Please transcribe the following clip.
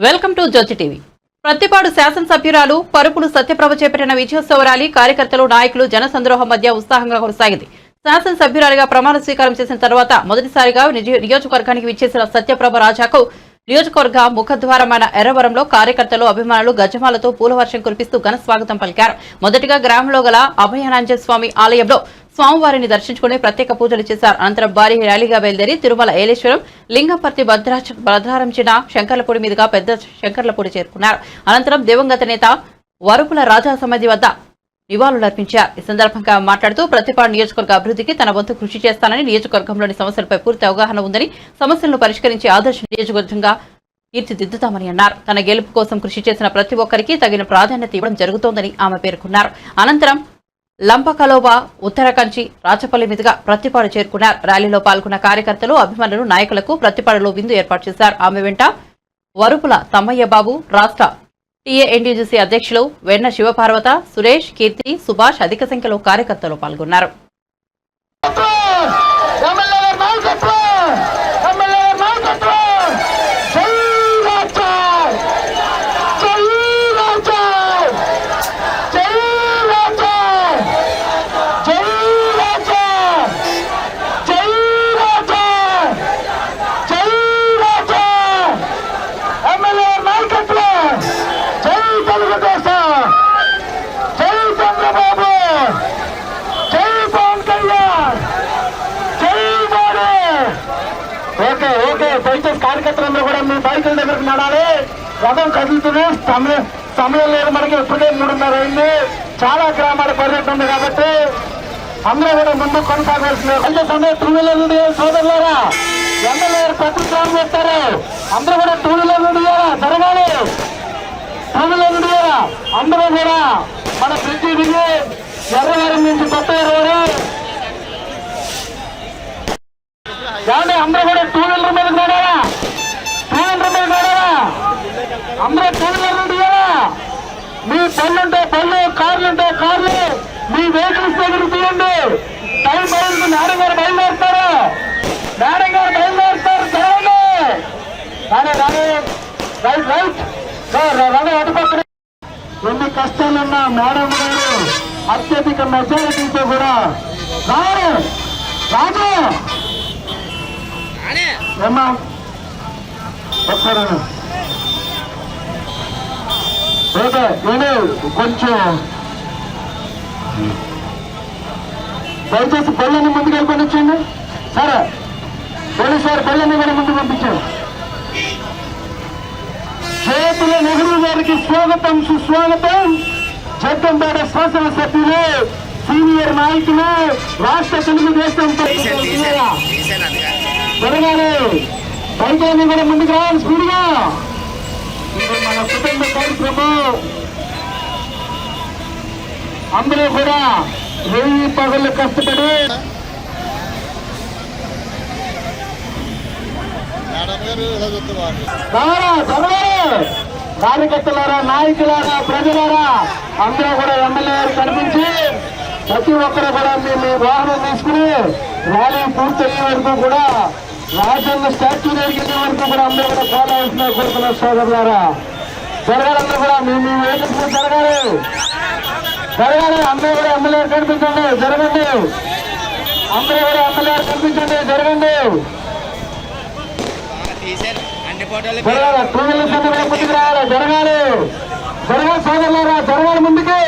Welcome to Jyothi TV. Prathipadu శాసనసభ్యురాలు పరుపులు సత్యప్రభ చేపట్టిన విజయోత్సవ కార్యకర్తలు నాయకులు జనసంద్రోహం మధ్య ఉత్సాహంగా కొనసాగింది. శాసనసభ్యురాలిగా ప్రమాణ స్వీకారం చేసిన తర్వాత మొదటిసారిగా నిజ- నియోజకవర్గానికి విచ్చేసిన సత్యప్రభ రాజాకు నియోజకవర్గ ముఖద్వారమైన ఎర్రవరంలో కార్యకర్తలు అభిమానులు గజమాలతో పూలవర్షం కురిపిస్తూ ఘన స్వాగతం పలికారు. మొదటిగా గ్రామంలో గల అభయానంజన స్వామి ఆలయంలో స్వామివారిని దర్శించుకుని ప్రత్యేక పూజలు చేశారు. అనంతరం భారీ ర్యాలీగా బయలుదేరి తిరుమల ఏలేశ్వరం లింగపర్తి భద్రాచ భద్రారంచిన శంకర్లపూడి మీదుగా పెద్ద శంకర్లపూడి చేరుకున్నారు. అనంతరం దివంగత నేత వరుపుల రాజా సమాధి వద్ద నివాళులర్పించారు. ఈ సందర్భంగా మాట్లాడుతూ ప్రతిపాడు నియోజకవర్గ అభివృద్ధికి తన వంతు కృషి చేస్తానని నియోజకవర్గంలోని సమస్యలపై పూర్తి అవగాహన ఉందని సమస్యలను పరిష్కరించి ఆదర్శ నియోజకవర్గంగా తీర్చిదిద్దుతామని అన్నారు. తన గెలుపు కోసం కృషి చేసిన ప్రతి ఒక్కరికి తగిన ప్రాధాన్యత ఇవ్వడం జరుగుతోందని ఆమె పేర్కొన్నారు. అనంతరం లంపకలోబా ఉత్తరకంచి రాచపల్లి మీదుగా ప్రతిపాడు చేరుకున్నారు. ర్యాలీలో పాల్గొన్న కార్యకర్తలు అభిమానులు నాయకులకు ప్రతిపాడులో విందు ఏర్పాటు చేశారు. ఆమె వెంట వరుపుల తమ్మయ్య బాబు రాష్ట్ర టీఏఎన్డీజీసీ అధ్యక్షులు వెన్న శివపార్వత సురేష్ కీర్తి సుభాష్ అధిక సంఖ్యలో కార్యకర్తలు పాల్గొన్నారు. దయచేసి కార్యకర్తలందరూ కూడా మీ బైకుల దగ్గరకు నడాలి రథం కదులుతుంది సమయం సమయం లేదు మనకి ఇప్పుడే మూడున్నర అయింది. చాలా గ్రామాల పరిస్థితి ఉంది కాబట్టి అందరూ కూడా ముందు కొనసాగాల్సింది అంటే సమయం టూ వీలర్ నుండి సోదరులారా ఎమ్మెల్యే ప్రతి స్వామి చేస్తారు అందరూ కూడా టూ వీలర్ నుండి జరగాలి. టూ వీలర్ నుండి అందరూ కూడా మన బ్రిడ్జి దిగి ఎర్రగారి నుంచి కొత్త ఎర్రవారు ఏమండి అందరూ కూడా టూ వీలర్ మీద నడాలా టూ వీలర్ మీద నడాలా అందరూ టూ వీలర్ నుండి మీ పళ్ళుంటే పళ్ళు కార్లు ఉంటే కార్లు మీ వెహికల్స్ దగ్గర తీయండి టైం బయలుదేరి మేడం గారు బయలుదేరుతారు. మేడం గారు బయలుదేరుతారు చదవండి రానే రానే రైట్ రైట్. రానే అటుపక్కన ఎన్ని కష్టాలున్నా మేడం గారు అత్యధిక మెజారిటీతో కూడా రారు రాజు! ఏమ్మా? ఒకసారి నేను కొంచెం. దయచేసి బళ్ళని ముందుకు వెళ్ళి వచ్చండి సరే పోలీసు వారు బళ్ళని కూడా ముందుకు పంపించారు. చేతుల నెహ్రూ గారికి స్వాగతం సుస్వాగతం. జగ్గంపేట శాసనసభ్యులు సీనియర్ నాయకులు రాష్ట్ర తెలుగుదేశం పార్టీ జరగాలి. బయటని కూడా ముందుకు రావాలి స్పీడ్గా. ఇది మన కుటుంబ కార్యక్రమం. అందరూ కూడా వెయ్యి పగళ్ళు కష్టపడి కార్యకర్తలారా నాయకులారా ప్రజలారా అందరూ కూడా ఎమ్మెల్యే కనిపించి ప్రతి ఒక్కరు కూడా మీ వాహనం తీసుకుని ర్యాలీ పూర్తయ్యే వరకు కూడా రాజన్న స్టాచ్యూ దగ్గరికి వెళ్ళే వరకు కూడా అందరూ కూడా ఫాలో అవుతున్నారు కోరుకున్న సోదరు ద్వారా జరగాలందరూ కూడా మేము మీ వెహికల్స్ జరగాలి. జరగాలి. అందరూ కూడా ఎమ్మెల్యే కనిపించండి. జరగండి. అందరూ కూడా ఎమ్మెల్యే కనిపించండి. జరగండి. జరగాలి. టూ వీలర్స్ అన్ని కూడా ముందుకు రావాలి. జరగాలి. జరగాలి సోదరులారా. జరగాలి ముందుకి.